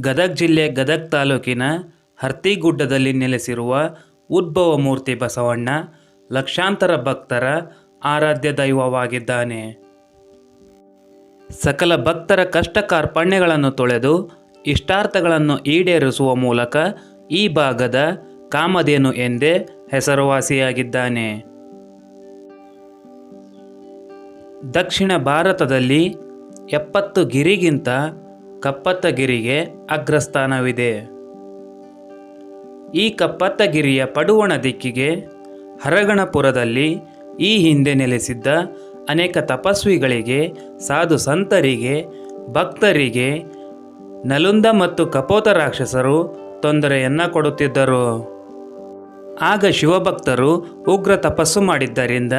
ಗದಗ ಜಿಲ್ಲೆ ಗದಗ ತಾಲೂಕಿನ ಹರ್ತಿಗುಡ್ಡದಲ್ಲಿ ನೆಲೆಸಿರುವ ಉದ್ಭವ ಮೂರ್ತಿ ಬಸವಣ್ಣ ಲಕ್ಷಾಂತರ ಭಕ್ತರ ಆರಾಧ್ಯ ದೈವವಾಗಿದ್ದಾನೆ. ಸಕಲ ಭಕ್ತರ ಕಷ್ಟ ಕಾರ್ಪಣ್ಯಗಳನ್ನು ತೊಳೆದು ಇಷ್ಟಾರ್ಥಗಳನ್ನು ಈಡೇರಿಸುವ ಮೂಲಕ ಈ ಭಾಗದ ಕಾಮಧೇನು ಎಂದೇ ಹೆಸರುವಾಸಿಯಾಗಿದ್ದಾನೆ. ದಕ್ಷಿಣ ಭಾರತದಲ್ಲಿ ಎಪ್ಪತ್ತು ಗಿರಿಗಿಂತ ಕಪ್ಪತ್ತಗಿರಿಗೆ ಅಗ್ರಸ್ಥಾನವಿದೆ. ಈ ಕಪ್ಪತ್ತಗಿರಿಯ ಪಡುವಣ ದಿಕ್ಕಿಗೆ ಹರಗಣಪುರದಲ್ಲಿ ಈ ಹಿಂದೆ ನೆಲೆಸಿದ್ದ ಅನೇಕ ತಪಸ್ವಿಗಳಿಗೆ, ಸಾಧು ಸಂತರಿಗೆ, ಭಕ್ತರಿಗೆ, ನಲುಂದ ಮತ್ತು ಕಪೋತ ರಾಕ್ಷಸರು ತೊಂದರೆಯನ್ನ ಕೊಡುತ್ತಿದ್ದರು. ಆಗ ಶಿವಭಕ್ತರು ಉಗ್ರ ತಪಸ್ಸು ಮಾಡಿದ್ದರಿಂದ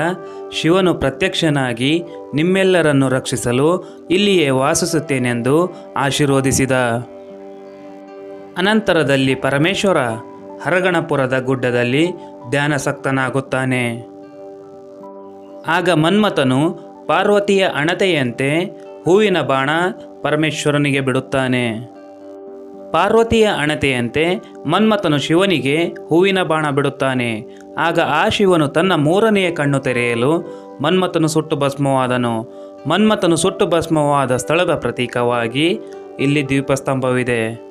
ಶಿವನು ಪ್ರತ್ಯಕ್ಷನಾಗಿ ನಿಮ್ಮೆಲ್ಲರನ್ನು ರಕ್ಷಿಸಲು ಇಲ್ಲಿಯೇ ವಾಸಿಸುತ್ತೇನೆಂದು ಆಶೀರ್ವದಿಸಿದ. ಅನಂತರದಲ್ಲಿ ಪರಮೇಶ್ವರ ಹರಗಣಪುರದ ಗುಡ್ಡದಲ್ಲಿ ಧ್ಯಾನಸಕ್ತನಾಗುತ್ತಾನೆ. ಆಗ ಮನ್ಮಥನು ಪಾರ್ವತಿಯ ಅಣತೆಯಂತೆ ಹೂವಿನ ಬಾಣ ಪರಮೇಶ್ವರನಿಗೆ ಬಿಡುತ್ತಾನೆ. ಪಾರ್ವತಿಯ ಅಣತೆಯಂತೆ ಮನ್ಮಥನು ಶಿವನಿಗೆ ಹೂವಿನ ಬಾಣ ಬಿಡುತ್ತಾನೆ. ಆಗ ಆ ಶಿವನು ತನ್ನ ಮೂರನೆಯ ಕಣ್ಣು ತೆರೆಯಲು ಮನ್ಮಥನು ಸುಟ್ಟು ಭಸ್ಮವಾದನು ಮನ್ಮಥನು ಸುಟ್ಟು ಭಸ್ಮವಾದ ಸ್ಥಳದ ಪ್ರತೀಕವಾಗಿ ಇಲ್ಲಿ ದ್ವೀಪಸ್ತಂಭವಿದೆ.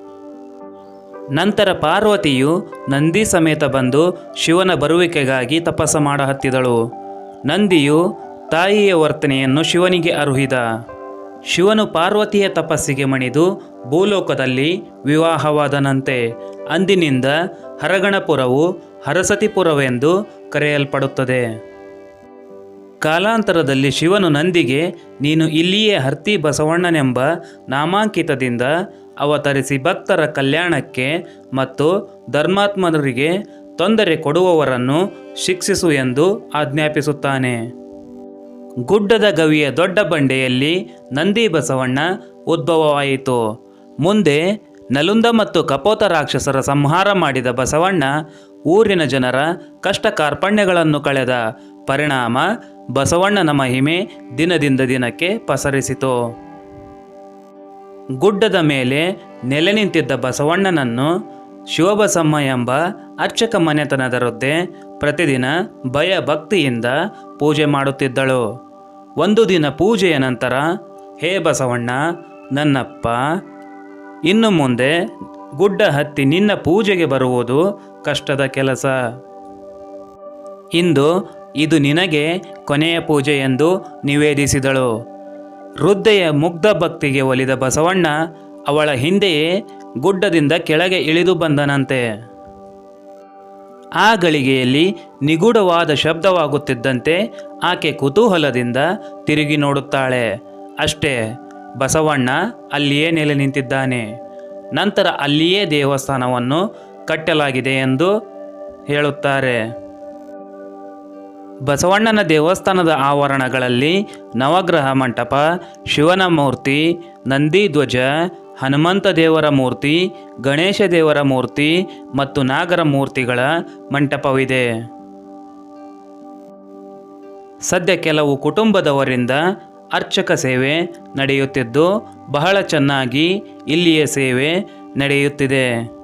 ನಂತರ ಪಾರ್ವತಿಯು ನಂದಿ ಸಮೇತ ಬಂದು ಶಿವನ ಬರುವಿಕೆಗಾಗಿ ತಪಸ್ಸು ಮಾಡಹತ್ತಿದಳು. ನಂದಿಯು ತಾಯಿಯ ವರ್ತನೆಯನ್ನು ಶಿವನಿಗೆ ಅರುಹಿದ. ಶಿವನು ಪಾರ್ವತಿಯ ತಪಸ್ಸಿಗೆ ಮಣಿದು ಭೂಲೋಕದಲ್ಲಿ ವಿವಾಹವಾದನಂತೆ ಅಂದಿನಿಂದ ಹರಗಣಪುರವು ಹರಸತಿಪುರವೆಂದು ಕರೆಯಲ್ಪಡುತ್ತದೆ. ಕಾಲಾಂತರದಲ್ಲಿ ಶಿವನು ನಂದಿಗೆ, ನೀನು ಇಲ್ಲಿಯೇ ಹರ್ತಿ ಬಸವಣ್ಣನೆಂಬ ನಾಮಾಂಕಿತದಿಂದ ಅವತರಿಸಿ ಭಕ್ತರ ಕಲ್ಯಾಣಕ್ಕೆ ಮತ್ತು ಧರ್ಮಾತ್ಮರಿಗೆ ತೊಂದರೆ ಕೊಡುವವರನ್ನು ಶಿಕ್ಷಿಸು ಎಂದು ಆಜ್ಞಾಪಿಸುತ್ತಾನೆ. ಗುಡ್ಡದ ಗವಿಯ ದೊಡ್ಡ ಬಂಡೆಯಲ್ಲಿ ನಂದಿ ಬಸವಣ್ಣ ಉದ್ಭವವಾಯಿತು. ಮುಂದೆ ನಲುಂದ ಮತ್ತು ಕಪೋತ ರಾಕ್ಷಸರ ಸಂಹಾರ ಮಾಡಿದ ಬಸವಣ್ಣ ಊರಿನ ಜನರ ಕಷ್ಟ ಕಾರ್ಪಣ್ಯಗಳನ್ನು ಕಳೆದ ಪರಿಣಾಮ ಬಸವಣ್ಣನ ಮಹಿಮೆ ದಿನದಿಂದ ದಿನಕ್ಕೆ ಪಸರಿಸಿತು. ಗುಡ್ಡದ ಮೇಲೆ ನೆಲೆ ನಿಂತಿದ್ದ ಬಸವಣ್ಣನನ್ನು ಶಿವಬಸಮ್ಮ ಎಂಬ ಅರ್ಚಕ ಮನೆತನದ ವೃದ್ಧೆ ಪ್ರತಿದಿನ ಭಯ ಭಕ್ತಿಯಿಂದ ಪೂಜೆ ಮಾಡುತ್ತಿದ್ದಳು. ಒಂದು ದಿನ ಪೂಜೆಯ ನಂತರ, ಹೇ ಬಸವಣ್ಣ, ನನ್ನಪ್ಪ, ಇನ್ನು ಮುಂದೆ ಗುಡ್ಡ ಹತ್ತಿ ನಿನ್ನ ಪೂಜೆಗೆ ಬರುವುದು ಕಷ್ಟದ ಕೆಲಸ. ಇಂದು ಇದು ನಿನಗೆ ಕೊನೆಯ ಪೂಜೆ ಎಂದು ನಿವೇದಿಸಿದಳು. ವೃದ್ಧೆಯ ಮುಗ್ಧ ಭಕ್ತಿಗೆ ಒಲಿದ ಬಸವಣ್ಣ ಅವಳ ಹಿಂದೆಯೇ ಗುಡ್ಡದಿಂದ ಕೆಳಗೆ ಇಳಿದು ಬಂದನಂತೆ. ಆ ಗಳಿಗೆಯಲ್ಲಿ ನಿಗೂಢವಾದ ಶಬ್ದವಾಗುತ್ತಿದ್ದಂತೆ ಆಕೆ ಕುತೂಹಲದಿಂದ ತಿರುಗಿ ನೋಡುತ್ತಾಳೆ. ಅಷ್ಟೇ, ಬಸವಣ್ಣ ಅಲ್ಲಿಯೇ ನೆಲೆ ನಿಂತಿದ್ದಾನೆ. ನಂತರ ಅಲ್ಲಿಯೇ ದೇವಸ್ಥಾನವನ್ನು ಕಟ್ಟಲಾಗಿದೆ ಎಂದು ಹೇಳುತ್ತಾರೆ. ಬಸವಣ್ಣನ ದೇವಸ್ಥಾನದ ಆವರಣಗಳಲ್ಲಿ ನವಗ್ರಹ ಮಂಟಪ, ಶಿವನ ಮೂರ್ತಿ, ನಂದಿ ಧ್ವಜ ಹನುಮಂತ ದೇವರ ಮೂರ್ತಿ, ಗಣೇಶ ದೇವರ ಮೂರ್ತಿ ಮತ್ತು ನಾಗರ ಮೂರ್ತಿಗಳ ಮಂಟಪವಿದೆ. ಸದ್ಯ ಕೆಲವು ಕುಟುಂಬದವರಿಂದ ಅರ್ಚಕ ಸೇವೆ ನಡೆಯುತ್ತಿದ್ದು ಬಹಳ ಚೆನ್ನಾಗಿ ಇಲ್ಲಿಯ ಸೇವೆ ನಡೆಯುತ್ತಿದೆ.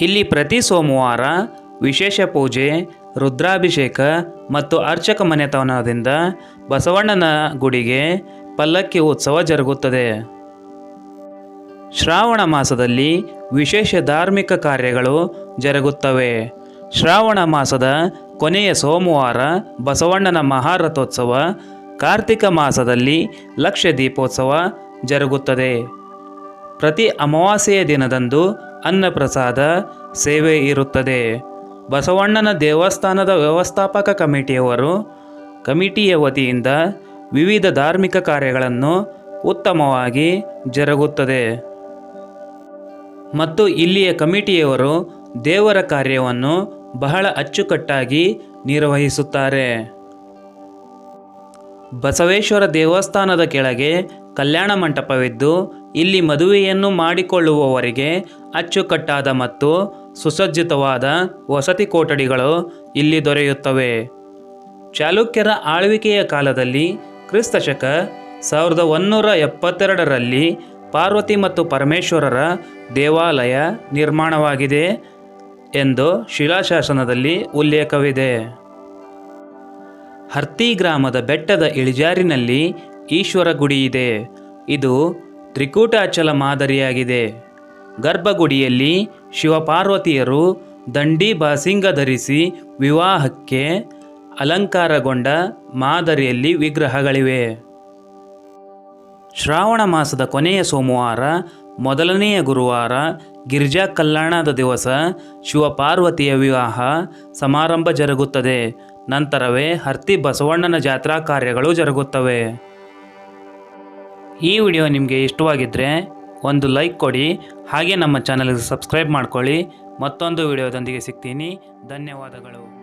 ಇಲ್ಲಿ ಪ್ರತಿ ಸೋಮವಾರ ವಿಶೇಷ ಪೂಜೆ, ರುದ್ರಾಭಿಷೇಕ ಮತ್ತು ಅರ್ಚಕ ಮನೆತನದಿಂದ ಬಸವಣ್ಣನ ಗುಡಿಗೆ ಪಲ್ಲಕ್ಕಿ ಉತ್ಸವ ಜರುಗುತ್ತದೆ. ಶ್ರಾವಣ ಮಾಸದಲ್ಲಿ ವಿಶೇಷ ಧಾರ್ಮಿಕ ಕಾರ್ಯಗಳು ಜರುಗುತ್ತವೆ. ಶ್ರಾವಣ ಮಾಸದ ಕೊನೆಯ ಸೋಮವಾರ ಬಸವಣ್ಣನ ಮಹಾರಥೋತ್ಸವ ಕಾರ್ತಿಕ ಮಾಸದಲ್ಲಿ ಲಕ್ಷ ದೀಪೋತ್ಸವ ಜರುಗುತ್ತದೆ. ಪ್ರತಿ ಅಮಾವಾಸ್ಯೆಯ ದಿನದಂದು ಅನ್ನಪ್ರಸಾದ ಸೇವೆ ಇರುತ್ತದೆ. ಬಸವಣ್ಣನ ದೇವಸ್ಥಾನದ ವ್ಯವಸ್ಥಾಪಕ ಕಮಿಟಿಯವರು ಕಮಿಟಿಯ ವತಿಯಿಂದ ವಿವಿಧ ಧಾರ್ಮಿಕ ಕಾರ್ಯಗಳನ್ನು ಉತ್ತಮವಾಗಿ ಜರುಗುತ್ತದೆ. ಮತ್ತು ಇಲ್ಲಿಯ ಕಮಿಟಿಯವರು ದೇವರ ಕಾರ್ಯವನ್ನು ಬಹಳ ಅಚ್ಚುಕಟ್ಟಾಗಿ ನಿರ್ವಹಿಸುತ್ತಾರೆ. ಬಸವೇಶ್ವರ ದೇವಸ್ಥಾನದ ಕೆಳಗೆ ಕಲ್ಯಾಣ ಮಂಟಪವಿದ್ದು, ಇಲ್ಲಿ ಮದುವೆಯನ್ನು ಮಾಡಿಕೊಳ್ಳುವವರಿಗೆ ಅಚ್ಚುಕಟ್ಟಾದ ಮತ್ತು ಸುಸಜ್ಜಿತವಾದ ವಸತಿ ಕೊಠಡಿಗಳು ಇಲ್ಲಿ ದೊರೆಯುತ್ತವೆ. ಚಾಲುಕ್ಯರ ಆಳ್ವಿಕೆಯ ಕಾಲದಲ್ಲಿ ಕ್ರಿಸ್ತಶಕ ಸಾವಿರದ ಒನ್ನೂರ ಎಪ್ಪತ್ತೆರಡರಲ್ಲಿ ಪಾರ್ವತಿ ಮತ್ತು ಪರಮೇಶ್ವರರ ದೇವಾಲಯ ನಿರ್ಮಾಣವಾಗಿದೆ ಎಂದು ಶಿಲಾಶಾಸನದಲ್ಲಿ ಉಲ್ಲೇಖವಿದೆ. ಹರ್ತಿ ಗ್ರಾಮದ ಬೆಟ್ಟದ ಇಳಿಜಾರಿನಲ್ಲಿ ಈಶ್ವರ ಗುಡಿ ಇದೆ. ಇದು ತ್ರಿಕೂಟಾಚಲ ಮಾದರಿಯಾಗಿದೆ. ಗರ್ಭಗುಡಿಯಲ್ಲಿ ಶಿವಪಾರ್ವತಿಯರು ದಂಡಿ ಬಾಸಿಂಗ ಧರಿಸಿ ವಿವಾಹಕ್ಕೆ ಅಲಂಕಾರಗೊಂಡ ಮಾದರಿಯಲ್ಲಿ ವಿಗ್ರಹಗಳಿವೆ. ಶ್ರಾವಣ ಮಾಸದ ಕೊನೆಯ ಸೋಮವಾರ, ಮೊದಲನೆಯ ಗುರುವಾರ, ಗಿರಿಜಾ ಕಲ್ಯಾಣದ ದಿವಸ, ಶಿವಪಾರ್ವತಿಯ ವಿವಾಹ ಸಮಾರಂಭ ಜರುಗುತ್ತದೆ. ನಂತರವೇ ಹರ್ತಿ ಬಸವಣ್ಣನ ಜಾತ್ರಾ ಕಾರ್ಯಗಳು ಜರುಗುತ್ತವೆ. ಈ ವಿಡಿಯೋ ನಿಮಗೆ ಇಷ್ಟವಾಗಿದ್ದರೆ ಒಂದು ಲೈಕ್ ಕೊಡಿ, ಹಾಗೆ ನಮ್ಮ ಚಾನಲ್ಗೆ ಸಬ್ಸ್ಕ್ರೈಬ್ ಮಾಡ್ಕೊಳ್ಳಿ. ಮತ್ತೊಂದು ವಿಡಿಯೋದೊಂದಿಗೆ ಸಿಗ್ತೀನಿ. ಧನ್ಯವಾದಗಳು.